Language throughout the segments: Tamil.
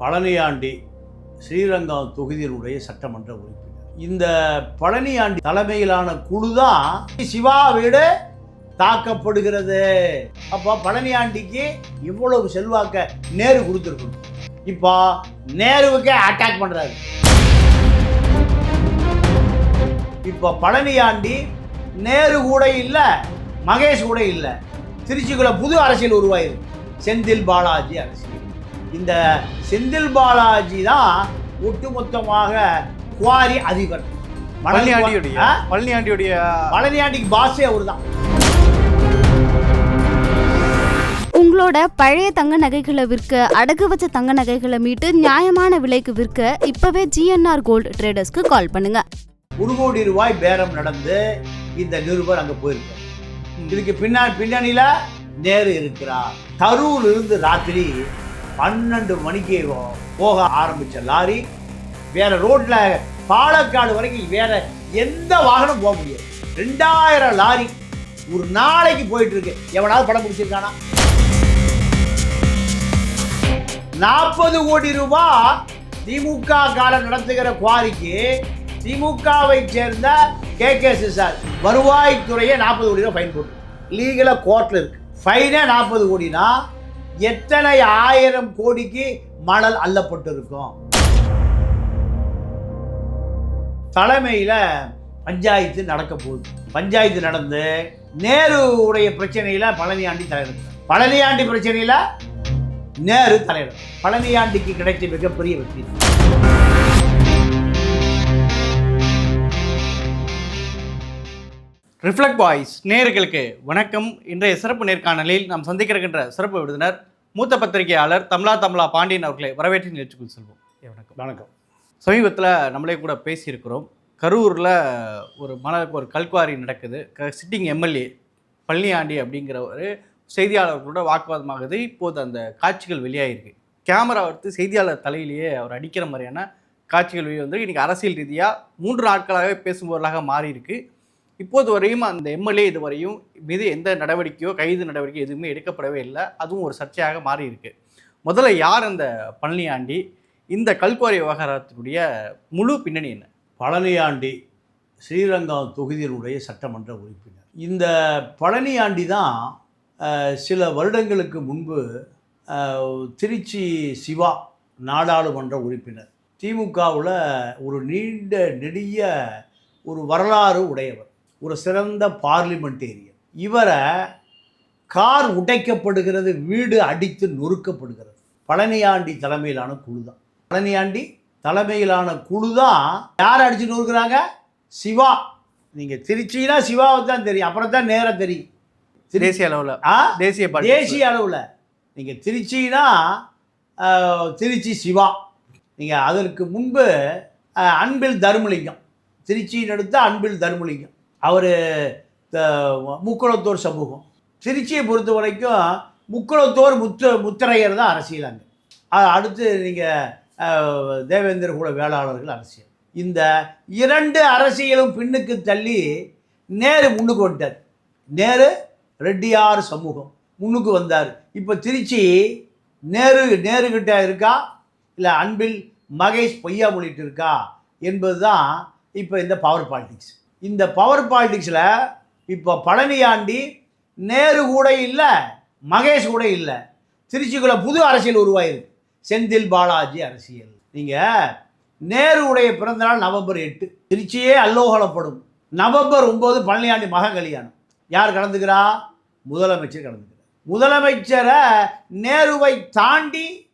பழனியாண்டி ஸ்ரீரங்கம் தொகுதியினுடைய சட்டமன்ற உறுப்பினர். இந்த பழனியாண்டி தலைமையிலான குழு தான் சிவா வீடு தாக்கப்படுகிறது. அப்போ பழனியாண்டிக்கு இவ்வளவு செல்வாக்க நேரு கொடுத்துருக்கணும். இப்போ நேருவுக்கே அட்டாக் பண்றாரு. இப்போ பழனியாண்டி நேரு கூட இல்லை மகேஷ் கூட இல்லை. திருச்சிக்குள்ள புது அரசியல் உருவாயிருக்கு. செந்தில் பாலாஜி அரசியல். இந்த செந்தில் பாலாஜி தான் ஒட்டுமொத்தமாக குவாரி அதிபர். பழனியாண்டியுடைய? பழனியாண்டியுடைய பழனியாண்டிக்கு பாஸே அவர் தான் உங்களோட பழைய தங்க நகைகளை விற்க அடகு வச்ச தங்க நகைகளை மீட்டு நியாயமான விலைக்கு விற்க இப்பவே ஜிஎன்ஆர் கோல்டு ட்ரேடர்ஸ்க்கு கால் பண்ணுங்க. ஒரு கோடி ரூபாய் பேரம் நடந்து இந்த நிருபர் அங்க போயிருக்கார். இதுக்கு பின்னா பின்னணியில நேரு இருக்கிறார். கரூர் இருந்து ராத்திரி பன்னெண்டு மணிக்கு போக ஆரம்பித்த லாரி வேற ரோட்ல பாலக்காடு வரைக்கும் வேற எந்த வாகனம் போக முடியாது. ரெண்டாயிரம் லாரி ஒரு நாளைக்கு போயிட்டு இருக்கு எவனாவது படம் பிடிச்சிருக்கானா? நாற்பது கோடி ரூபாய் திமுக காலம் நடத்துகிற குவாரிக்கு திமுகவை சேர்ந்த கே கே சார் வருவாய்த்துறையே நாற்பது கோடி ரூபாய் ஃபைன் போட்டு லீகலாக கோர்ட்டில் இருக்கு. ஃபைனே நாற்பது கோடினா எத்தனை ஆயிரம் கோடிக்கு மணல் அள்ளப்பட்டிருக்கும் தலைமையில் பஞ்சாயத்து நடக்க போகுது. பஞ்சாயத்து நடந்து நேரு உடைய பிரச்சனையில் பழனியாண்டி தலையிடுறார் பழனியாண்டி பிரச்சனையில் நேரு தலைவர். பழனியாண்டிக்கு கிடைத்த மிகப்பெரிய வெற்றி. ரிஃப்ளெக்ட் பாய்ஸ் நேயர்களுக்கு வணக்கம். இன்றைய சிறப்பு நேர்காணலில் நாம் சந்திக்க இருக்கின்ற சிறப்பு விருந்தினர் மூத்த பத்திரிகையாளர் தமிழா தமிழா பாண்டியன் அவர்களை வரவேற்று நிகழ்ச்சிக்குள் செல்வோம். வணக்கம். வணக்கம். சமீபத்தில் நம்மளே கூட பேசியிருக்கிறோம். கரூரில் ஒரு மண ஒரு கல்குவாரி நடக்குது. க சிட்டிங் எம்எல்ஏ பழனியாண்டி அப்படிங்கிற ஒரு செய்தியாளர்களோட வாக்குவாதமாகுது. இப்போது அந்த காட்சிகள் வெளியாகிருக்கு கேமரா எடுத்து செய்தியாளர் தலையிலேயே அவர் அடிக்கிற மாதிரியான காட்சிகள் வெளியே வந்து இன்றைக்கி அரசியல் ரீதியாக மூன்று நாட்களாகவே பேசுபவர்களாக மாறி இருக்கு இப்போது வரையும் அந்த எம்எல்ஏ இதுவரையும் மீது எந்த நடவடிக்கையோ கைது நடவடிக்கை எதுவுமே எடுக்கப்படவே இல்லை. அதுவும் ஒரு சர்ச்சையாக மாறி இருக்கு முதல்ல யார் அந்த பழனியாண்டி? இந்த கல்குவாரி விவகாரத்தினுடைய முழு பின்னணி என்ன? பழனியாண்டி ஸ்ரீரங்கம் தொகுதியினுடைய சட்டமன்ற உறுப்பினர். இந்த பழனியாண்டி தான் சில வருடங்களுக்கு முன்பு திருச்சி சிவா நாடாளுமன்ற உறுப்பினர். திமுகவில் ஒரு நீண்ட நெடிய ஒரு வரலாறு உடையவர். ஒரு சிறந்த பார்லிமெண்டேரியன். இவரை கார் உடைக்கப்படுகிறது வீடு அடித்து நொறுக்கப்படுகிறது. பழனியாண்டி தலைமையிலான குழு தான் பழனியாண்டி தலைமையிலான குழு தான் யார் அடிச்சு நொறுக்குறாங்க? சிவா. நீங்கள் திருச்சினா சிவாவை தான் தெரியும் அப்புறம் தான் நேரம் தெரியும். திரு- தேசிய அளவில். ஆ? தேசிய தேசிய அளவில். நீங்கள் திருச்சினா திருச்சி சிவா. நீங்கள் அதற்கு முன்பு அன்பில் தர்மலிங்கம். திருச்சியின் அடுத்த அன்பில் தர்மலிங்கம். அவர் முக்குளத்தோர் சமூகம். திருச்சியை பொறுத்த வரைக்கும் முக்குளத்தோர் முத்து முத்தரையர் தான் அரசியல் அங்கே. அடுத்து நீங்கள் தேவேந்திர குல வேளாளர்கள் அரசியல். இந்த இரண்டு அரசியலும் பின்னுக்கு தள்ளி நேரு முன்னுக்கு வந்துட்டார். நேரு ரெட்டியார் சமூகம் முன்னுக்கு வந்தார். இப்போ திருச்சி நேரு நேருக்கிட்ட இருக்கா? இல்லை அன்பில் மகேஷ் பொய்யா மொழிட்டு இருக்கா? என்பது தான் இப்போ இந்த பவர் பாலிடிக்ஸ் இந்த பவர் பாலிடிக்ஸில் இப்போ பழனியாண்டி நேரு கூட இல்லை மகேஷ் கூட இல்லை. திருச்சிக்குள்ள புது அரசியல் உருவாயிருக்கு. செந்தில் பாலாஜி அரசியல். நீங்கள் நேருவுடைய பிறந்தநாள் நவம்பர் எட்டு. திருச்சியே அல்லோகலப்படும். நவம்பர் ஒம்பது பழனியாண்டி மக கல்யாணம். யார் கலந்துக்கிறா? முதலமைச்சர் கலந்துக்கிறார். முதலமைச்சரை நேருவை தாண்டி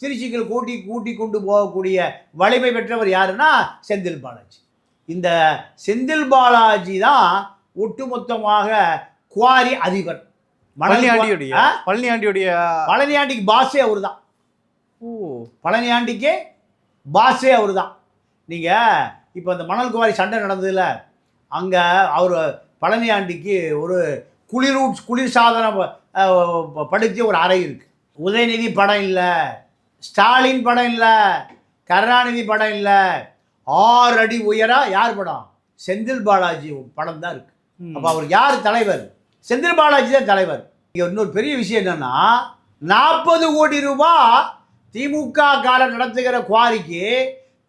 திருச்சிக்கு கூட்டி கூட்டி கொண்டு போகக்கூடிய வலிமை பெற்றவர் யாருன்னா செந்தில் பாலாஜி. இந்த செந்தில் பாலாஜி தான் ஒட்டுமொத்தமாக குவாரி அதிபர். மணல் பழனியாண்டியுடைய? பழனியாண்டியுடைய பழனியாண்டிக்கு பாஸே அவர் தான் ஓ பழனியாண்டிக்கு பாஸே அவர் தான் நீங்கள் இப்போ அந்த மணல் குவாரி சண்டை நடந்ததுல அங்கே அவர் பழனியாண்டிக்கு ஒரு குளிரூட் குளிர் சாதனம் அஹ், படுத்திய ஒரு அறை இருக்குது உதயநிதி படம் இல்லை ஸ்டாலின் படம் இல்லை கருணாநிதி படம் இல்லை ஆறு அடி உயரா யார் படம்? செந்தில் பாலாஜி படம் தான் இருக்குது ம். அப்போ அவர் யார் தலைவர்? செந்தில் பாலாஜி தான் தலைவர். இங்கே இன்னொரு பெரிய விஷயம் என்னன்னா நாற்பது கோடி ரூபாய் திமுக காரர் நடத்துகிற குவாரிக்கு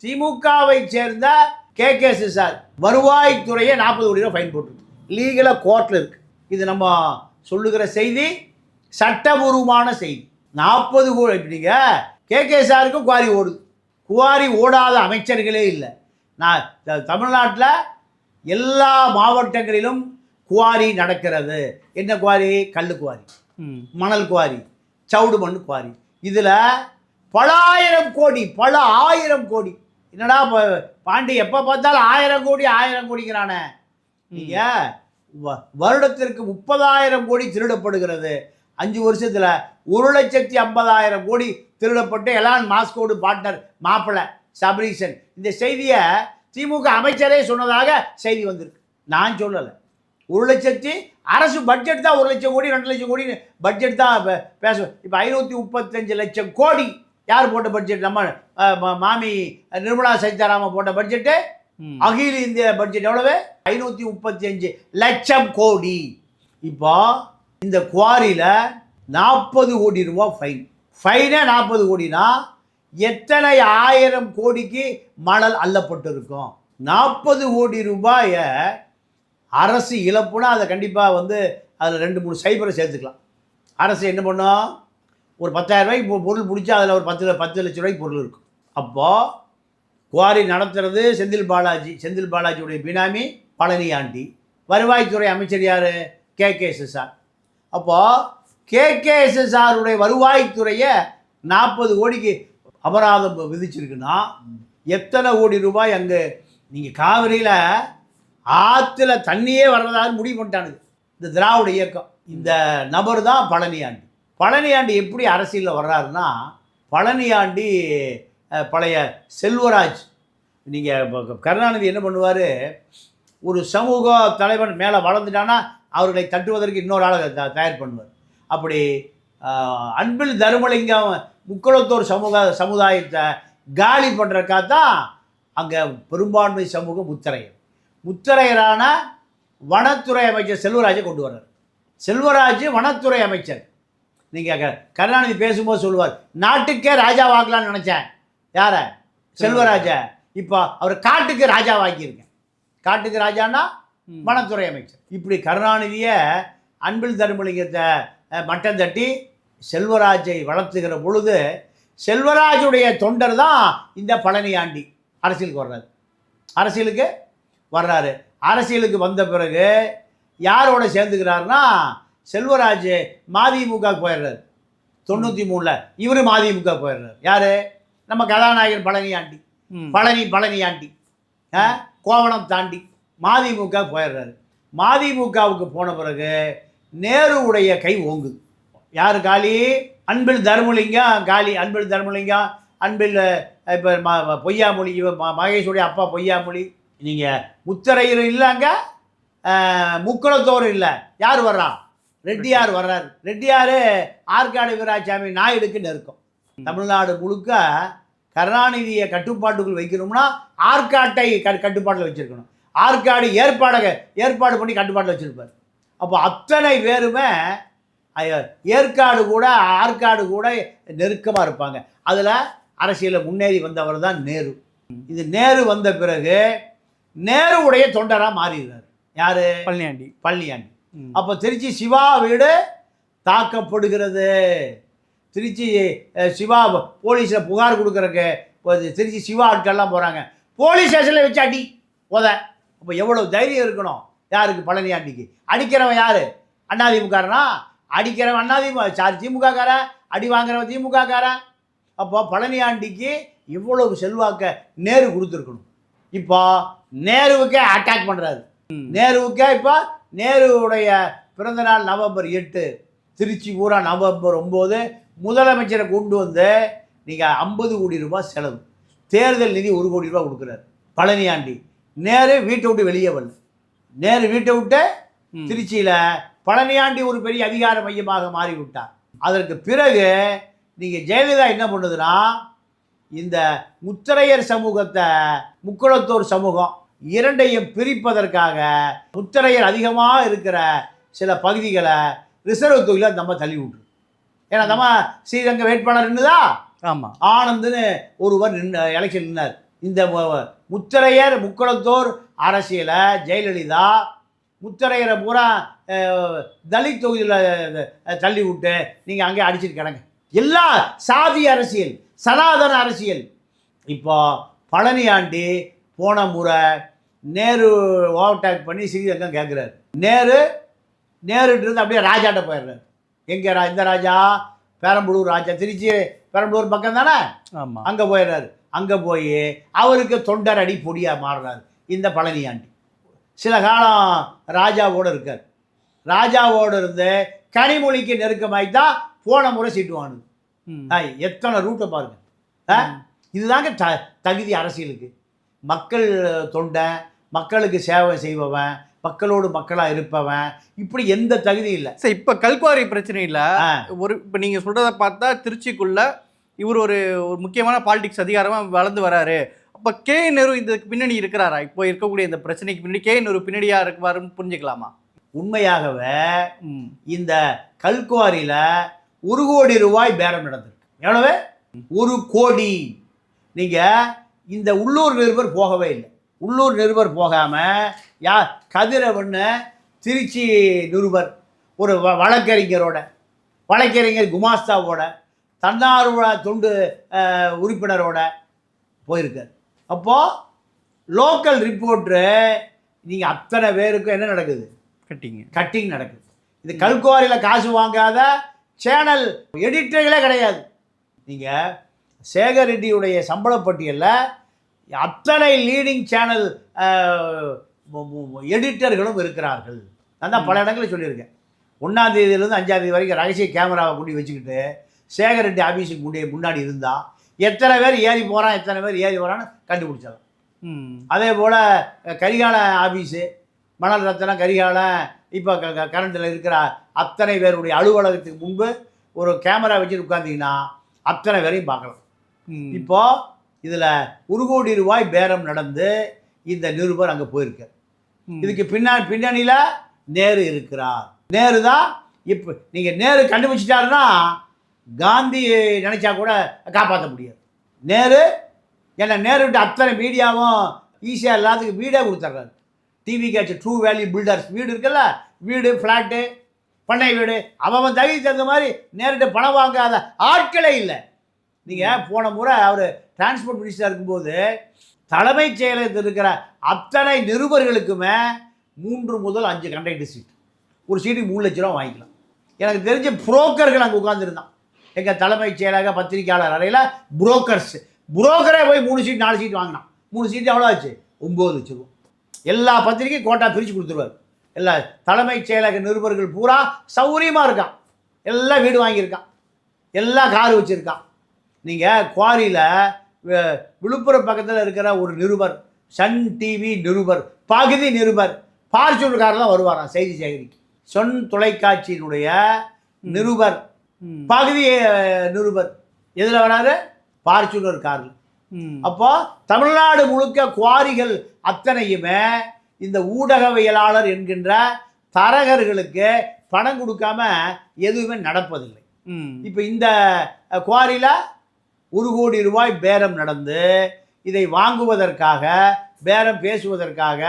திமுகவை சேர்ந்த கே. கே. சார் வருவாய்த்துறையை நாற்பது கோடி ரூபாய் ஃபைன் போட்டிருக்கு. லீகலாக கோர்ட்டில் இருக்கு. இது நம்ம சொல்லுகிற செய்தி சட்டபூர்வமான செய்தி. நாற்பது கோடி இப்படிங்க கே. கே. சாருக்கும் குவாரி ஓடுது. குவாரி ஓடாத அமைச்சர்களே இல்லை. நான் தமிழ்நாட்டில் எல்லா மாவட்டங்களிலும் குவாரி நடக்கிறது. என்ன குவாரி? கல் குவாரி. மணல் குவாரி சவுடு மண் குவாரி. இதில் பல ஆயிரம் கோடி பல ஆயிரம் கோடி. என்னடா பாண்டி எப்போ பார்த்தாலும் ஆயிரம் கோடி ஆயிரம் கோடிங்கிறானே. நீங்கள் வருடத்திற்கு முப்பதாயிரம் கோடி திருடப்படுகிறது. அஞ்சு வருஷத்தில் ஒரு லட்சத்தி ஐம்பதாயிரம் கோடி திருடப்பட்டு எலான் மாஸ்கோடு பார்ட்னர் மாப்பிள்ளை சபரீசன். இந்த செய்தியை திமுக அமைச்சரே சொன்னதாக செய்தி வந்திருக்கு. நான் சொல்லலை. ஒரு லட்சத்தி அரசு பட்ஜெட் தான் ஒரு லட்சம் கோடி ரெண்டு லட்சம் கோடி பட்ஜெட் தான் பே- பேசுவோம் இப்போ ஐநூற்றி முப்பத்தஞ்சு லட்சம் கோடி யார் போட்ட பட்ஜெட் நம்ம மாமி நிர்மலா சீதாராமன் போட்ட பட்ஜெட்டு. அகில இந்திய பட்ஜெட் எவ்வளவு? ஐநூற்றி முப்பத்தி அஞ்சு லட்சம் கோடி. இப்போ இந்த குவாரியில் நாற்பது கோடி ரூபா ஃபைன் ஃபைனே நாற்பது கோடினா எத்தனை ஆயிரம் கோடிக்கு மணல் அள்ளப்பட்டிருக்கும்? நாற்பது கோடி ரூபாயை அரசு இழப்புனா அதை கண்டிப்பாக வந்து அதில் ரெண்டு மூணு சைபரை சேர்த்துக்கலாம். அரசு என்ன பண்ணும்? ஒரு பத்தாயிரம் ரூபாய்க்கு பொருள் பிடிச்சா அதில் ஒரு பத்து பத்து லட்ச ரூபாய்க்கு பொருள் இருக்கும். அப்போது குவாரி நடத்துறது செந்தில் பாலாஜி செந்தில் பாலாஜியுடைய பினாமி பழனி ஆண்டி வருவாய்த்துறை அமைச்சர் யார்? கே கே எஸ்எஸ்ஆர் அப்போது கேகேஎஸ்எஸ்ஆருடைய வருவாய்த்துறையை நாற்பது கோடிக்கு அபராதம் விதிச்சிருக்குன்னா எத்தனை கோடி ரூபாய் அங்கே நீங்கள் காவிரியில் ஆற்றுல தண்ணியே வர்றதாக முடிவு பண்ணிட்டானுங்க. இந்த திராவிட இயக்கம். இந்த நபர் தான் பழனியாண்டி. பழனியாண்டி எப்படி அரசியலில் வர்றாருன்னா பழனியாண்டி பழைய செல்வராஜ். நீங்கள் கருணாநிதி என்ன பண்ணுவார்? ஒரு சமூக தலைவன் மேலே வளர்ந்துட்டான்னா அவர்களை தட்டுவதற்கு இன்னொரு ஆளை த- தயார் பண்ணுவார். அப்படி அன்பில் தருமலிங்கம் முக்குளத்தோர் சமூக சமுதாயத்தை காலி பண்ணுறக்கா தான் அங்கே பெரும்பான்மை சமூகம் முத்தரையர். முத்தரையரான வனத்துறை அமைச்சர் செல்வராஜை கொண்டு வர்றார். செல்வராஜ் வனத்துறை அமைச்சர். நீங்கள் கருணாநிதி பேசும்போது சொல்லுவார் நாட்டுக்கே ராஜாவாக்கலாம்னு நினச்சேன். யாரை? செல்வராஜ. இப்போ அவர் காட்டுக்கு ராஜாவாக்கியிருக்கேன் காட்டுக்கு ராஜான்னா. வனத்துறை அமைச்சர். இப்படி கருணாநிதியை அன்பில் தருமலிங்கத்தை மட்டம் தட்டி செல்வராஜை வளர்த்துகிற பொழுது செல்வராஜுடைய தொண்டர் தான் இந்த பழனியாண்டி அரசியலுக்கு வர்றாரு. அரசியலுக்கு வர்றாரு. அரசியலுக்கு வந்த பிறகு யாரோட சேர்ந்துக்கிறாருன்னா செல்வராஜ் மதிமுக போயிடுறாரு. தொண்ணூற்றி மூணில் இவர் மதிமுக போயிடுறாரு. யார்? நம்ம கதாநாயகன் பழனியாண்டி. பழனி பழனியாண்டி ஆ, கோவணம் தாண்டி. மதிமுக போயிடுறாரு. மதிமுகவுக்கு போன பிறகு நேருவுடைய கை ஓங்குது. யார் காலி அன்பில் தர்மலிங்கம் காளி அன்பில் தர்மலிங்கம் அன்பில் இப்போ ம பொய்யாமொழி இவன் மகேஷுடைய அப்பா பொய்யாமொழி. நீங்கள் முத்தரையர் இல்லைங்க முக்குளத்தோர் இல்லை. யார் வர்றா? ரெட்டியார் வர்றார். ரெட்டியார் ஆற்காடு வீராசாமி நாயுடுக்கு நெருக்கம் தமிழ்நாடு முழுக்க கருணாநிதியை கட்டுப்பாட்டுக்குள் வைக்கணும்னா ஆற்காட்டை க கட்டுப்பாட்டில் வச்சுருக்கணும். ஆற்காடு ஏற்பாடக ஏற்பாடு பண்ணி கட்டுப்பாட்டில் வச்சுருப்பார். அப்போ அத்தனை பேருமே ஏற்காடு கூட ஆற்காடு கூட நெருக்கமாக இருப்பாங்க. அதில் அரசியலில் முன்னேறி வந்தவர் தான் நேரு. இது நேரு வந்த பிறகு நேருவுடைய தொண்டராக மாறிடுறாரு. யார்? பழனியாண்டி. பழனியாண்டி. அப்போ திருச்சி சிவா வீடு தாக்கப்படுகிறது. திருச்சி சிவா போலீஸில் புகார் கொடுக்குறக்கு திருச்சி சிவா ஆட்கள்லாம் போகிறாங்க போலீஸ் ஸ்டேஷனில் வச்சு அடி உத. அப்போ எவ்வளோ தைரியம் இருக்கணும்? யாருக்கு? பழனியாண்டிக்கு. அடிக்கிறவன் யார்? அண்ணாதிமுகாரனா அடிக்கிறவன் அண்ணாதிமுக சார் திமுககாரன் அடி வாங்குறவன் திமுககாரன் அப்போ பழனியாண்டிக்கு இவ்வளவு செல்வாக்க நேரு கொடுத்துருக்கணும். இப்போ நேருவுக்கே அட்டாக் பண்ணுறாரு. நேருவுக்கே இப்போ நேருவுடைய பிறந்தநாள் நவம்பர் எட்டு திருச்சி பூரா நவம்பர் ஒம்பது முதலமைச்சரை கொண்டு வந்து நீங்கள் ஐம்பது கோடி ரூபாய் செலவு. தேர்தல் நிதி ஒரு கோடி ரூபாய் கொடுக்குறாரு பழனியாண்டி. நேரு வீட்டை விட்டு வெளியே வரல நேரு வீட்டை விட்டு. திருச்சியில் பழனியாண்டி ஒரு பெரிய அதிகார மையமாக மாறி விட்டார் அதற்கு பிறகு நீங்கள் ஜெயலலிதா என்ன பண்ணுதுன்னா இந்த முத்தரையர் சமூகத்தை முக்குளத்தோர் சமூகம் இரண்டையும் பிரிப்பதற்காக முத்தரையர் அதிகமாக இருக்கிற சில பகுதிகளை ரிசர்வ் தொகுதியில் நம்ம தள்ளி விட்டுரு. ஏன்னா நம்ம ஸ்ரீரங்க வேட்பாளர் என்னதா ஆமாம் ஆனந்த்னு ஒருவர் நின்று எலெக்ஷன் நின்னார். இந்த முத்தரையர் முக்குளத்தோர் அரசியலை ஜெயலலிதா முத்தரையரை பூரா தலித் தொகுதியில் தள்ளி விட்டு நீங்கள் அங்கே அடிச்சிட்டு கிடங்க. எல்லா சாதி அரசியல் சனாதன அரசியல். இப்போ பழனியாண்டி போன முறை நேரு ஓவர்டேக் பண்ணி ஸ்ரீரங்கம் கேட்குறாரு நேரு நேருட்டு இருந்து அப்படியே ராஜாட்ட போயிடுறாரு. எங்கே ரா இந்த ராஜா பெரம்பலூர் ராஜா திருச்சி பெரம்பலூர் பக்கம் தானே ஆமாம் அங்கே போயிடுறாரு. அங்கே போய் அவருக்கு தொண்டர் அடி பொடியாக மாறுறாரு. இந்த பழனியாண்டி. சில காலம் ராஜாவோடு இருக்கார். ராஜாவோடு இருந்து கனிமொழிக்கு நெருக்கமாகி தான் போன முறை சீட்டு வாங்குது. எத்தனை ரூட்டை பாருங்க. ஆ? இதுதாங்க த தகுதி அரசியலுக்கு. மக்கள் தொண்டை மக்களுக்கு சேவை செய்பவன் மக்களோடு மக்களாக இருப்பவன் இப்படி எந்த தகுதி இல்லை. சரி இப்போ கல்குவாரி பிரச்சனை இல்லை. ஒரு இப்போ நீங்கள் சொல்கிறத பார்த்தா திருச்சிக்குள்ள இவர் ஒரு ஒரு முக்கியமான பாலிடிக்ஸ் அதிகாரமாக வளர்ந்து வராரு. அப்போ கே நேரு இதுக்கு பின்னணி இருக்கிறாரா? இப்போ இருக்கக்கூடிய இந்த பிரச்சனைக்கு பின்னாடி கே நேரு பின்னாடியாக இருக்குவாருன்னு புரிஞ்சுக்கலாமா? உண்மையாகவே இந்த கல்குவாரியில் ஒரு கோடி ரூபாய் பேரம் நடந்திருக்கு. எவ்வளவு? ஒரு கோடி. நீங்கள் இந்த உள்ளூர் நிருபர் போகவே இல்லை. உள்ளூர் நிருபர் போகாமல் யா கதிரவன்னு திருச்சி நிருபர் ஒரு வ வழக்கறிஞரோட வழக்கறிஞர் குமாஸ்தாவோட தன்னார்வ தொண்டு உறுப்பினரோட போயிருக்கார். அப்போது லோக்கல் ரிப்போர்ட்ரு நீங்கள் அத்தனை பேருக்கும் என்ன நடக்குது? கட்டிங்க கட்டிங் நடக்குது. இது கல்குவாரியில் காசு வாங்காத சேனல் எடிட்டர்களே கிடையாது. நீங்கள் சேகர் ரெட்டியுடைய சம்பள பட்டியலில் அத்தனை லீடிங் சேனல் எடிட்டர்களும் இருக்கிறார்கள். நான் தான் பல இடங்களில் சொல்லியிருக்கேன். ஒன்றாம் தேதியிலேருந்து அஞ்சாம் தேதி வரைக்கும் ரகசிய கேமராவை கூட்டி வச்சுக்கிட்டு சேகர் ரெட்டி ஆஃபீஸுக்கு முன்னாடி முன்னாடி இருந்தால் எத்தனை பேர் ஏறி போகிறான் எத்தனை பேர் ஏறி வரான்னு கண்டுபிடிச்சிடலாம் ம். அதே போல் கரிகால ஆஃபீஸு மணல் ரத்தனம் கரிகாலம் இப்போ க கரண்டில் இருக்கிற அத்தனை பேருடைய அலுவலகத்துக்கு முன்பு ஒரு கேமரா வச்சுட்டு உட்காந்திங்கன்னா அத்தனை பேரையும் பார்க்கலாம். ம். இப்போ இதில் ஒரு கோடி ரூபாய் பேரம் நடந்து இந்த நிருபர் அங்கே போயிருக்கார். இதுக்கு பின்னா பின்னணியில் நேரு இருக்கிறார். நேரு தான் இப்போ நீங்கள் நேரு கண்டுபிடிச்சிட்டாருன்னா காந்தி நினச்சா கூட காப்பாற்ற முடியாது. நேரு ஏன்னா நேருட்ட அத்தனை மீடியாவும் ஈஸியாக எல்லாத்துக்கும் வீடே கொடுத்துட்றாரு TV catch true value builders வீடு இருக்குல்ல வீடு ஃப்ளாட்டு பண்ணை வீடு. அவன் தகுதி தகுந்த மாதிரி நேருட்ட பணம் வாங்காத ஆட்களே இல்லை. நீங்கள் போன முறை அவர் டிரான்ஸ்போர்ட் மினிஸ்டராக இருக்கும்போது தலைமைச் செயலகத்தில் இருக்கிற அத்தனை நிருபர்களுக்குமே மூன்று முதல் அஞ்சு கண்டக்டர் சீட் ஒரு சீட்டுக்கு மூணு லட்ச ரூபா வாங்கிக்கலாம். எனக்கு தெரிஞ்ச புரோக்கர்கள் அங்கே உட்காந்துருந்தான் எங்கள் தலைமைச் செயலக பத்திரிக்கையாளர் அறையில் புரோக்கர்ஸ் புரோக்கரே போய் மூணு சீட் நாலு சீட் வாங்கினான். மூணு சீட் எவ்வளோ ஆச்சு? ஒம்பது ரூபா. எல்லா பத்திரிக்கையும் கோட்டா பிரித்து கொடுத்துருவார். எல்லா தலைமைச் செயலக நிருபர்கள் பூரா சௌரியமாக இருக்கான். எல்லாம் வீடு வாங்கியிருக்கான். எல்லாம் கார் வச்சுருக்கான். நீங்கள் குவாரியில் விழுப்புரம் பக்கத்தில் இருக்கிற ஒரு நிருபர் சன் டிவி நிருபர் பகுதி நிருபர் பார்ச்சூர் கார் தான் வருவாராம் செய்தி சேகரிக்கு. சொன் தொலைக்காட்சியினுடைய நிருபர். ம். பகுதி அஹ், நிருபர் எதில் வராரு பார்ச்சூனர் காரில் ம். அப்போ தமிழ்நாடு முழுக்க குவாரிகள் அத்தனையுமே இந்த ஊடகவியலாளர் என்கின்ற தரகர்களுக்கு பணம் கொடுக்காம எதுவுமே நடப்பதில்லை ம். இப்போ இந்த குவாரியில் ஒரு கோடி ரூபாய் பேரம் நடந்து இதை வாங்குவதற்காக பேரம் பேசுவதற்காக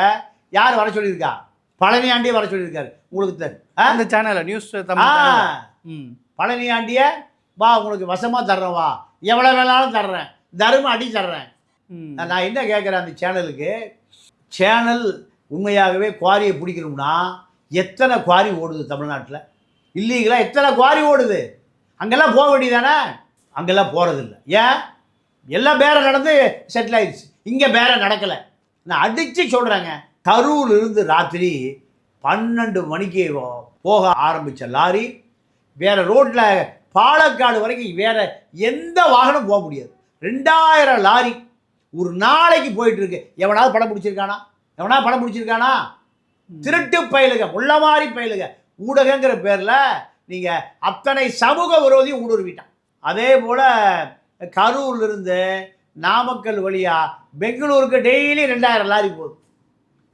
யார் வர சொல்லியிருக்கா பழனியாண்டியே வர சொல்லியிருக்காரு உங்களுக்கு? அந்த சேனலில் நியூஸ் ஆ. ம் பழனியாண்டிய வா உங்களுக்கு வசமாக தர்றேன் வா. எவ்வளோ வேணாலும் தர்றேன். தர்மம் அடி தர்றேன். நான் என்ன கேட்குறேன் அந்த சேனலுக்கு சேனல் உண்மையாகவே குவாரியை பிடிக்கணும்னா எத்தனை குவாரி ஓடுது தமிழ்நாட்டில்? இல்லீங்களா எத்தனை குவாரி ஓடுது? அங்கெல்லாம் போக வேண்டியதானே? அங்கெல்லாம் போகிறதில்ல ஏன்? எல்லாம் பேரம் நடந்து செட்டில் ஆயிடுச்சு. இங்கே பேரம் நடக்கலை. நான் அடித்து சொல்கிறேங்க கரூர்ல இருந்து ராத்திரி பன்னெண்டு மணிக்கு போக ஆரம்பித்த லாரி வேறு ரோட்டில் பாலக்காடு வரைக்கும் வேறு எந்த வாகனம் போக முடியாது. ரெண்டாயிரம் லாரி ஒரு நாளைக்கு போயிட்டு இருக்கு எவனாவது படம் பிடிச்சிருக்கானா? எவனாவது படம் பிடிச்சிருக்கானா? திருட்டு பயிலுக முள்ளமாரி பயிலுக ஊடகங்கிற பேரில் நீங்கள் அத்தனை சமூக விரோதியும் ஊடுருவிட்டான். அதே போல் கரூர்லேருந்து நாமக்கல் வழியாக பெங்களூருக்கு டெய்லி ரெண்டாயிரம் லாரி போகுது.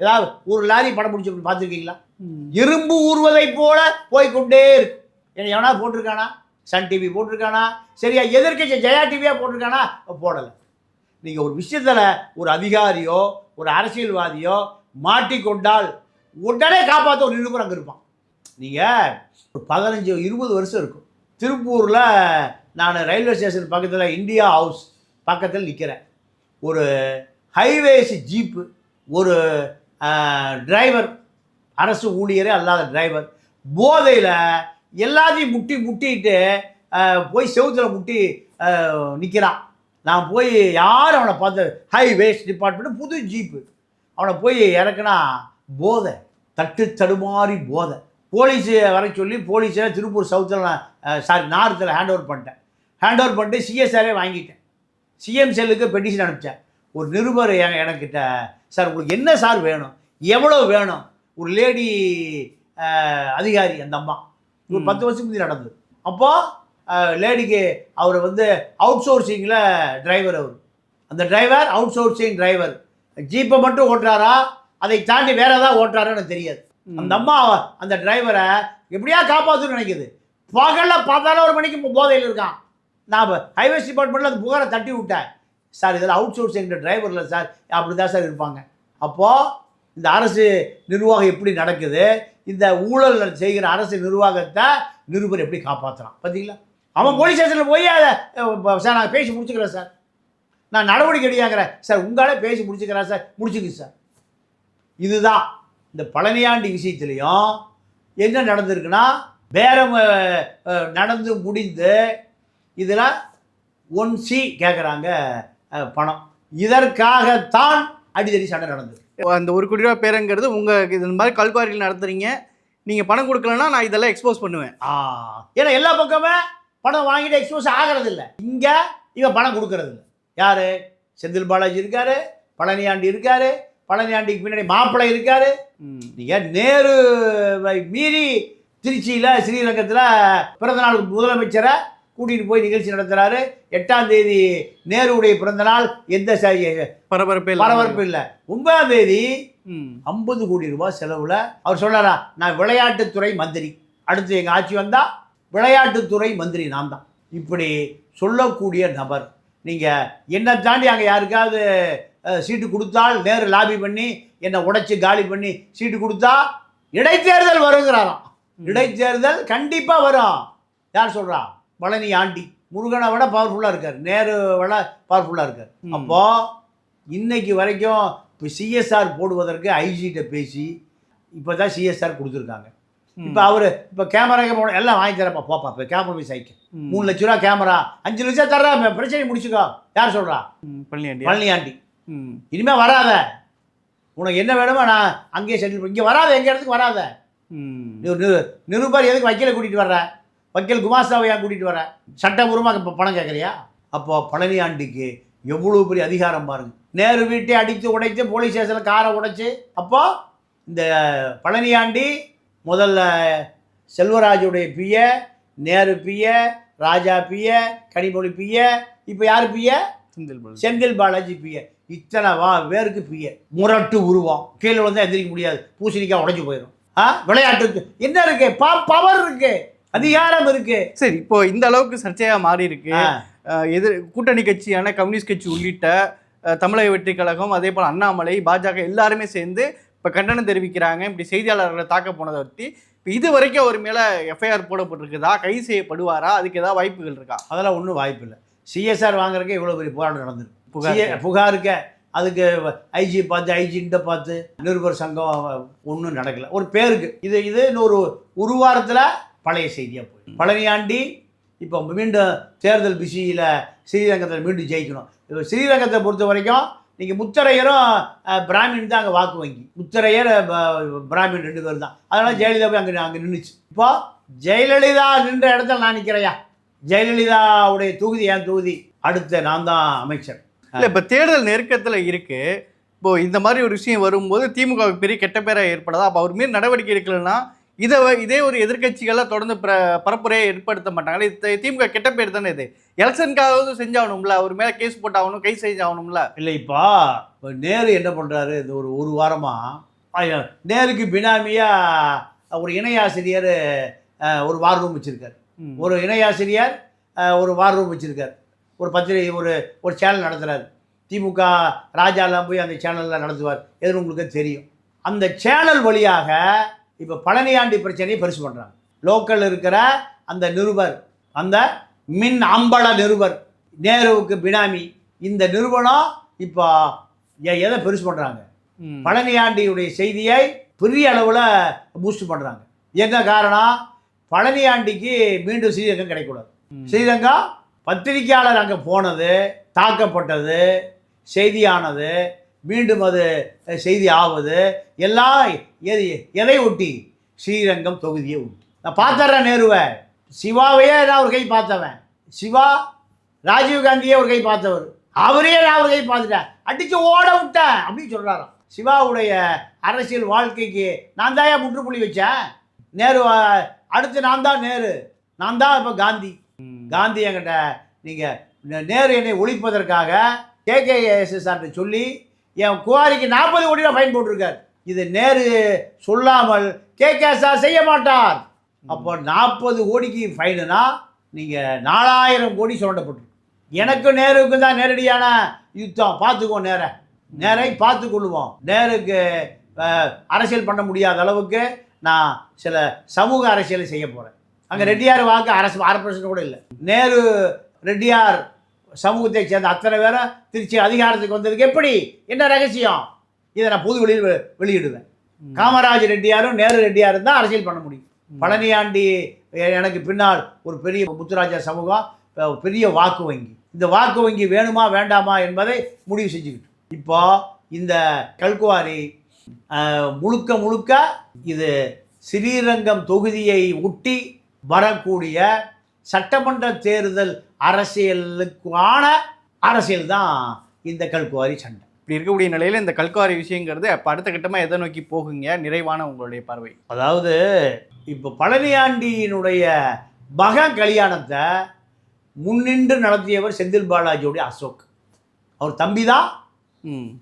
ஏதாவது ஒரு லாரி படம் பிடிச்சி பார்த்துருக்கீங்களா. இரும்பு ஊறுவதைப் போல போய்க்கொண்டே இருக்கு. என்ன எவனா போட்டிருக்கானா? Sun TV போட்டிருக்கானா? சரியா எதிர்கட்சி ஜெயா டிவியாக போட்டிருக்கானா? போடலை. நீங்கள் ஒரு விஷயத்தில் ஒரு அதிகாரியோ ஒரு அரசியல்வாதியோ மாட்டிக்கொண்டால் உடனே காப்பாற்ற ஒரு நிருபர் அங்கே இருப்பான். நீங்கள் ஒரு பதினஞ்சு இருபது வருஷம் இருக்கும். திருப்பூரில் நான் ரயில்வே ஸ்டேஷன் பக்கத்தில் இந்தியா ஹவுஸ் பக்கத்தில் நிற்கிறேன் ஒரு ஹைவேஸ் ஜீப்பு ஒரு டிரைவர் அரசு ஊழியரே அல்லாத டிரைவர் போதையில் எல்லாத்தையும் முட்டி முட்டிட்டு போய் செவுத்துல முட்டி நிற்கிறான் நான் போய் யார் அவனை பார்த்து ஹைவேஸ் டிபார்ட்மெண்ட் புது ஜீப்பு அவனை போய் இறக்குனா போதை தட்டு தடுமாறி போதை. போலீஸ் வர சொல்லி போலீஸை திருப்பூர் சவுத்தில் நான் சாரி நார்த்தில் ஹேண்ட் ஓவர் பண்ணிட்டேன். ஹேண்ட் ஓவர் பண்ணிட்டு சிஎஸ்ஆரே வாங்கிட்டேன். சிஎம் செல்லுக்கு பெட்டிஷன் அனுப்பிச்சேன். ஒரு நிருபர் எனக்கிட்ட சார் உங்களுக்கு என்ன சார் வேணும்? எவ்வளோ வேணும்? ஒரு லேடி அதிகாரி அந்த அம்மா. ஒரு. பத்து வருஷம் முந்தி நடந்தது. அப்போது லேடிக்கு அவர் வந்து அவுட் சோர்சிங்கில் டிரைவர் அவர். அந்த டிரைவர் அவுட் சோர்சிங் டிரைவர் ஜீப்பை மட்டும் ஓட்டுறாரா? அதை தாண்டி வேற ஏதாவது ஓட்டுறாரான்னு எனக்கு தெரியாது. அந்த அம்மா அந்த டிரைவரை எப்படியா காப்பாற்றணும்னு நினைக்குது. பகலில் பதினோரு மணிக்கு போதையில் இருக்கான். நான் ஹைவேஸ் டிபார்ட்மெண்ட்டில் அந்த புகாரை தட்டி விட்டேன். சார் இதில் அவுட் சோர்சிங் டிரைவர் இல்லை சார் அப்படி தான் சார் இருப்பாங்க. அப்போது இந்த அரசு நிர்வாகம் எப்படி நடக்குது இந்த ஊழல் செய்கிற அரசு நிர்வாகத்தை நிருபர் எப்படி காப்பாற்றுறான் பார்த்தீங்களா அவன் போலீஸ் ஸ்டேஷனில் போய் அதை சார் நான் பேசி முடிச்சுக்கிறேன் சார். நான் நடவடிக்கை எடுக்காங்கிறேன் சார். உங்களாலே பேசி முடிச்சுக்கிறேன் சார். முடிச்சுக்கு சார். இதுதான் இந்த பழனியாண்டி விஷயத்துலையும் என்ன நடந்திருக்குன்னா பேரம் நடந்து முடிந்து இதில் ஒன் சி கேட்குறாங்க பணம். இதற்காகத்தான் அடிதடி சண்டை நடந்தது. அந்த ஒரு கோடி ரூபா பேருங்கிறது உங்க இந்த மாதிரி கல்குவாரிகள் நடத்துறீங்க. நீங்க பணம் கொடுக்கலன்னா நான் இதெல்லாம் எக்ஸ்போஸ் பண்ணுவேன். ஆ. ஏன்னா எல்லா பக்கமே பணம் வாங்கிட்டு எக்ஸ்போஸ் ஆகிறது இல்லை இங்கே இவன் பணம் கொடுக்கறது இல்லை. யார்? செந்தில் பாலாஜி இருக்காரு பழனியாண்டி இருக்காரு பழனியாண்டிக்கு பின்னாடி மாப்பிள்ளை இருக்காரு. நீங்கள் நேருவை மீறி திருச்சியில் ஸ்ரீரங்கத்தில் பிறந்தநாள் முதலமைச்சரை கூட்டிகிட்டு போய் நிகழ்ச்சி நடத்துகிறாரு எட்டாம் தேதி நேருடைய பிறந்தநாள். எந்த பரபரப்பே. பரபரப்பு இல்லை. ஒன்பதாம் தேதி. ஐம்பது கோடி ரூபாய் செலவில் அவர் சொல்றாரா நான் விளையாட்டுத்துறை மந்திரி. அடுத்து எங்கள் ஆட்சி வந்தால் விளையாட்டுத்துறை மந்திரி நான் தான். இப்படி சொல்லக்கூடிய நபர். நீங்கள் என்னை தாண்டி அங்கே யாருக்காவது சீட்டு கொடுத்தால் நேரு லாபி பண்ணி என்னை உடைச்சி காலி பண்ணி சீட்டு கொடுத்தா இடைத்தேர்தல் வருங்கிறாராம். இடைத்தேர்தல் கண்டிப்பாக வரும். யார் சொல்கிறா பழனி ஆண்டி. முருகனை விட பவர்ஃபுல்லாக இருக்கார். நேரு விட பவர்ஃபுல்லாக இருக்கார். ம். அப்போ இன்னைக்கு வரைக்கும் இப்போ சிஎஸ்ஆர் போடுவதற்கு ஐஜிகிட்ட பேசி இப்போ தான் சிஎஸ்ஆர் கொடுத்துருக்காங்க. இப்போ அவர் இப்போ கேமரா கேமரா எல்லாம் வாங்கி தரப்பா போப்பா இப்போ கேமரா போய் சைக்கிள். மூணு லட்ச ரூபா கேமரா அஞ்சு லட்சம் தர்றா பிரச்சனை முடிச்சுக்கோ. யார் சொல்கிறா ம், பழனியாண்டி பழனியாண்டி ம். இனிமே வராத. உனக்கு என்ன வேணுமோ நான் அங்கேயே செட்டில் இங்கே வராத எங்கள் இடத்துக்கு வராத. நிருபர் எதுக்கு வக்கீலை கூட்டிகிட்டு வர்ற? வக்கீல் குமாஸ்தாவை ஏன் கூட்டிகிட்டு வர? சட்டபூர்வமாக இப்போ பணம் கேட்குறியா அப்போ பழனியாண்டிக்கு எவ்வளோ பெரிய அதிகாரம் பாருங்க. நேரு வீட்டை அடித்து உடைத்து போலீஸ் ஸ்டேஷனில் காரை உடைச்சு அப்போ இந்த பழனியாண்டி முதல்ல செல்வராஜுடைய பிய நேரு பிய ராஜா பிய கனிமொழி பிய இப்போ யார் பிய? செந்தில் பாலாஜி. செந்தில் பாலாஜி பிய. இத்தனை வா வேருக்கு பிய. முரட்டு உருவம். கீழே வந்து எந்திரிக்க முடியாது. பூசணிக்காய் உடைஞ்சு போயிடும் ஆ? விளையாட்டு என்ன இருக்கு? பவர் இருக்கு. அதிகாரம் இருக்கு? சரி இப்போ இந்த அளவுக்கு சர்ச்சையா மாறி இருக்கு. எதிர் கூட்டணி கட்சியான கம்யூனிஸ்ட் கட்சி உள்ளிட்ட தமிழக வெற்றி கழகம் அதே போல் அண்ணாமலை பாஜக எல்லாருமே சேர்ந்து இப்போ கண்டனம் தெரிவிக்கிறாங்க. இப்படி செய்தியாளர்களை தாக்க போனதை பற்றி இப்போ இது வரைக்கும் அவர் மேலே எஃப்ஐஆர் போடப்பட்டிருக்குதா? கைது செய்யப்படுவாரா? அதுக்கு ஏதாவது வாய்ப்புகள் இருக்கா? அதெல்லாம் ஒன்றும் வாய்ப்பு இல்லை. சிஎஸ்ஆர் வாங்குறதுக்கே இவ்வளோ பெரிய போராட்டம் நடந்திருக்கு. புகார் புகாருக்க அதுக்கு ஐஜி பார்த்து ஐஜின்ட்ட பார்த்து நிருபர் சங்கம் ஒன்றும் நடக்கல. ஒரு பேருக்கு. இது இது இன்னொரு ஒரு வாரத்தில் பழைய செய்தியாக போய் பழனியாண்டி இப்போ மீண்டும் தேர்தல் பிசியில் ஸ்ரீரங்கத்தில் மீண்டும் ஜெயிக்கணும். இப்போ ஸ்ரீரங்கத்தை பொறுத்த வரைக்கும் நீங்கள் முத்தரையரும் பிராமின் தான் அங்கே வாக்கு வங்கி. முத்தரையர் ப- பிராமின் ரெண்டு பேர் தான். அதனால் ஜெயலலிதா போய் அங்கே அங்கே நின்றுச்சு இப்போ ஜெயலலிதா நின்ற இடத்துல நான் நிற்கிறையா ஜெயலலிதாவுடைய தொகுதி என் தொகுதி? அடுத்த நான் தான் அமைச்சர். இல்லை இப்போ தேர்தல் நெருக்கத்தில் இருக்குது இப்போ இந்த மாதிரி ஒரு விஷயம் வரும்போது திமுக பெரிய கெட்ட பேராக ஏற்படாதா? அப்போ அவர் மீது நடவடிக்கை எடுக்கலைன்னா இதை இதே ஒரு எதிர்க்கட்சிகளாக தொடர்ந்து பிர பரப்புரையை ஏற்படுத்த மாட்டாங்களே இது திமுக கெட்ட பேர் தானே இது. எலெக்ஷனுக்காவது செஞ்சாகணும்ல அவர் மேலே கேஸ் போட்டாகணும் கை செஞ்சாகணும்ல. இல்லை இப்போ நேரு என்ன பண்ணுறாரு இந்த ஒரு ஒரு வாரமாக நேருக்கு பினாமியாக ஒரு இணை ஆசிரியர் அஹ், ஒரு வார் ரூம் வச்சுருக்காரு. ஒரு இணையாசிரியர் ஒரு வார் ரூம் வச்சுருக்கார். ஒரு பத்திரிகை ஒரு ஒரு சேனல் நடத்துகிறார் திமுக ராஜாலாம் போய் அந்த சேனலில் நடத்துவார். எதுன்னு உங்களுக்கு தெரியும். அந்த சேனல் வழியாக இப்போ பழனியாண்டி பிரச்சனையை பெருசு பண்ணுறாங்க லோக்கல் இருக்கிற அந்த நிருபர் அந்த மின் அம்பல நிருபர் நேருவுக்கு பினாமி இந்த நிறுவனம் இப்போ எதை பெருசு பண்ணுறாங்க. பழனியாண்டியுடைய செய்தியை பெரிய அளவில் பூஸ்ட் பண்ணுறாங்க என்ன காரணம்? பழனியாண்டிக்கு மீண்டும் ஸ்ரீரங்கம் கிடைக்கூடாது ம். ஸ்ரீரங்கம் பத்திரிக்கையாளர் அங்கே போனது தாக்கப்பட்டது செய்தியானது மீண்டும் அது செய்தி ஆவது. எல்லாம் எது எதை ஒட்டி? ஸ்ரீரங்கம் தொகுதியை ஒட்டி. நான் பார்த்துட்றேன் நேருவை. சிவாவையே நான் ஒரு கை பார்த்தவன். சிவா ராஜீவ் காந்தியே ஒரு கை பார்த்தவர். அவரே நான் ஒரு கை பார்த்துட்டேன் அடிச்சு ஓட விட்டேன் அப்படின்னு சொல்கிறாராம் சிவாவுடைய அரசியல் வாழ்க்கைக்கு நான் தான் முற்றுப்புள்ளி வச்சேன். நேரு அடுத்து நான் தான் நேரு. நான் தான் இப்போ காந்தி. ம். காந்தி என்கிட்ட நீங்கள் நேரு என்னை ஒழிப்பதற்காக கேகேஎஸ்எஸ்ஆர்ட்ட சொல்லி என் குவாரிக்கு நாற்பது கோடி ஃபைன் போட்டிருக்கார். இது நேரு சொல்லாமல் கே கேஸா செய்ய மாட்டார். அப்போ நாற்பது கோடிக்கு ஃபைனுனா நீங்கள் நாலாயிரம் கோடி சுரண்டப்பட்டு எனக்கு நேருக்கும் தான் நேரடியான யுத்தம். பார்த்துக்குவோம் நேர. நேரை பார்த்து கொள்ளுவோம் நேருக்கு அரசியல் பண்ண முடியாத அளவுக்கு நான் சில சமூக அரசியலை செய்ய போகிறேன் அங்கே ரெட்டியார் வாக்கு அரசு அரை பிரச்சனை கூட இல்லை. நேரு ரெட்டியார் சமூகத்தை சேர்ந்த அத்தனை பேரும் திருச்சி அதிகாரத்துக்கு வந்ததுக்கு எப்படி? என்ன ரகசியம்? இதை நான் பொது வெளியில் வெளியிடுவேன். காமராஜ் ரெட்டியாரும் நேரு ரெட்டியாரும் தான் அரசியல் பண்ண முடியும். பழனியாண்டி எனக்கு பின்னால் ஒரு பெரிய முத்துராஜா சமூகம் பெரிய வாக்கு வங்கி. இந்த வாக்கு வங்கி வேணுமா வேண்டாமா என்பதை முடிவு செஞ்சுக்கிட்டு. இப்போ இந்த கல்குவாரி முழுக்க முழுக்க இது ஸ்ரீரங்கம் தொகுதியை ஒட்டி வரக்கூடிய சட்டமன்ற தேர்தல் அரசியலுக்கான அரசியல் தான் இந்த கல்குவாரி சண்டை. இப்படி இருக்கக்கூடிய நிலையில இந்த கல்குவாரி விஷயங்கிறது அப்போ அடுத்த கட்டமாக எதை நோக்கி போகுங்க? நிறைவான உங்களுடைய பார்வை. அதாவது இப்போ பழனியாண்டியினுடைய மகன் கல்யாணத்தை முன்னின்று நடத்தியவர் செந்தில் பாலாஜியோடைய அசோக். அவர் தம்பி தான்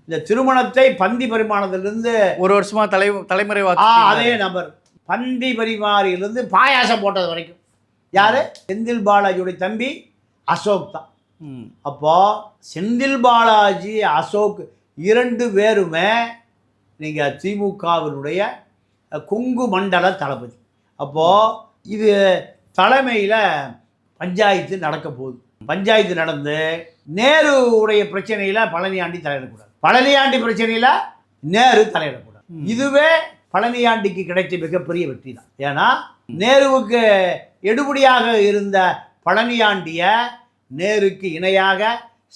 இந்த திருமணத்தை பந்தி பரிமாணத்திலிருந்து ஒரு வருஷமா தலை தலைமுறை ஆ வாக்கு அதே நபர். பந்தி பரிமாறியிலிருந்து பாயாசம் போட்டது வரைக்கும். யாரு? செந்தில் பாலாஜியோடைய தம்பி அசோக் தான். அப்போ செந்தில் பாலாஜி அசோக் இரண்டு பேருமே நீங்கள் திமுகவினுடைய கொங்கு மண்டல தளபதி. அப்போது இது தலைமையில் பஞ்சாயத்து நடக்க போகுது. பஞ்சாயத்து நடந்து நேரு உடைய பிரச்சனையில் பழனியாண்டி தலையிடக்கூடாது. பழனியாண்டி பிரச்சனையில் நேரு தலையிடக்கூடாது. இதுவே பழனியாண்டிக்கு கிடைச்ச மிகப்பெரிய வெற்றி தான் ஏன்னா நேருவுக்கு எடுபடியாக இருந்த பழனியாண்டிய நேருக்கு இணையாக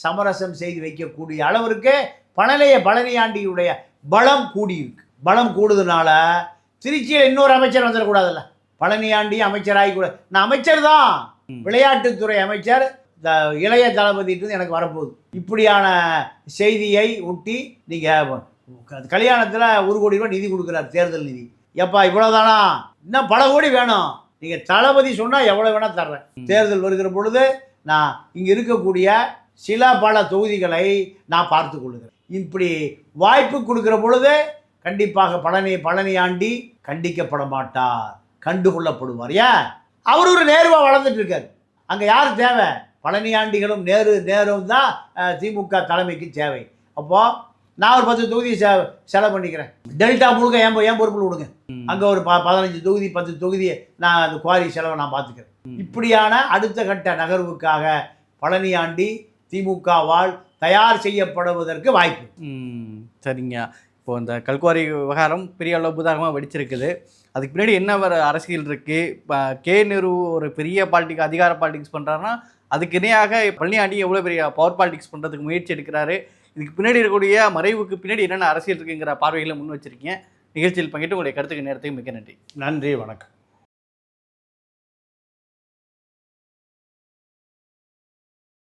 சமரசம் செய்து வைக்கக்கூடிய அளவிற்கு பழனிய பழனியாண்டியுடைய பலம் கூடியிருக்கு. பலம் கூடுதுனால திருச்சியில் இன்னொரு அமைச்சர் வந்துடக்கூடாதுல்ல. பழனியாண்டி அமைச்சராகி கூட நான் அமைச்சர் தான். விளையாட்டுத்துறை அமைச்சர் இந்த இளைய தளபதிட்டு எனக்கு வரப்போகுது. இப்படியான செய்தியை ஒட்டி நீங்கள் கல்யாணத்தில் ஒரு கோடி ரூபாய் நிதி கொடுக்குறார் தேர்தல் நிதி. எப்பா இவ்வளோதானா இன்னும் பல கோடி வேணும். நீங்கள் தளபதி சொன்னால் எவ்வளோ வேணால் தர்றேன். தேர்தல் வருகிற பொழுது நான் இங்கே இருக்கக்கூடிய சில பல தொகுதிகளை நான் பார்த்து கொள்ளுகிறேன் இப்படி வாய்ப்பு கொடுக்கிற பொழுது கண்டிப்பாக பழனி பழனியாண்டி கண்டிக்கப்பட மாட்டார் கண்டுகொள்ளப்படுவார். ஏன்? அவர் ஒரு நேருவாக வளர்ந்துட்டு இருக்கார். அங்கே யார் தேவை? பழனியாண்டிகளும் நேரு நேரும் தான் திமுக தலைமைக்கு தேவை. அப்போது நான் ஒரு பத்து தொகுதி செ செலவு பண்ணிக்கிறேன். டெல்டா முழுக்க பொ- என் பொறுப்பில் விடுங்க. அங்கே ஒரு ப பதினஞ்சு தொகுதி பத்து தொகுதியை நான் அந்த குவாரி செலவை நான் பார்த்துக்கிறேன். இப்படியான அடுத்த கட்ட நகர்வுக்காக பழனியாண்டி திமுகவால் தயார் செய்யப்படுவதற்கு வாய்ப்பு. சரிங்க. இப்போ இந்த கல்குவாரி விவகாரம் பெரிய அளவு புதாகமாக வெடிச்சிருக்குது. அதுக்கு பின்னாடி என்ன வர அரசியல் இருக்குது இப்போ கே நேரு ஒரு பெரிய பாலிடிக் அதிகார பாலிடிக்ஸ் பண்ணுறாருன்னா அதுக்கு இணையாக பழனியாண்டி எவ்வளோ பெரிய பவர் பாலிடிக்ஸ் பண்ணுறதுக்கு முயற்சி எடுக்கிறாரு? இதுக்கு பின்னாடி இருக்கக்கூடிய மறைவுக்கு பின்னாடி என்னென்ன அரசியல் இருக்குங்கிற பார்வைகளை முன் வச்சிருக்கீங்க. நிகழ்ச்சியில் பங்கிட்டு உங்களுடைய கருத்துக்கு நேரத்துக்கு மிக்க நன்றி. நன்றி வணக்கம்.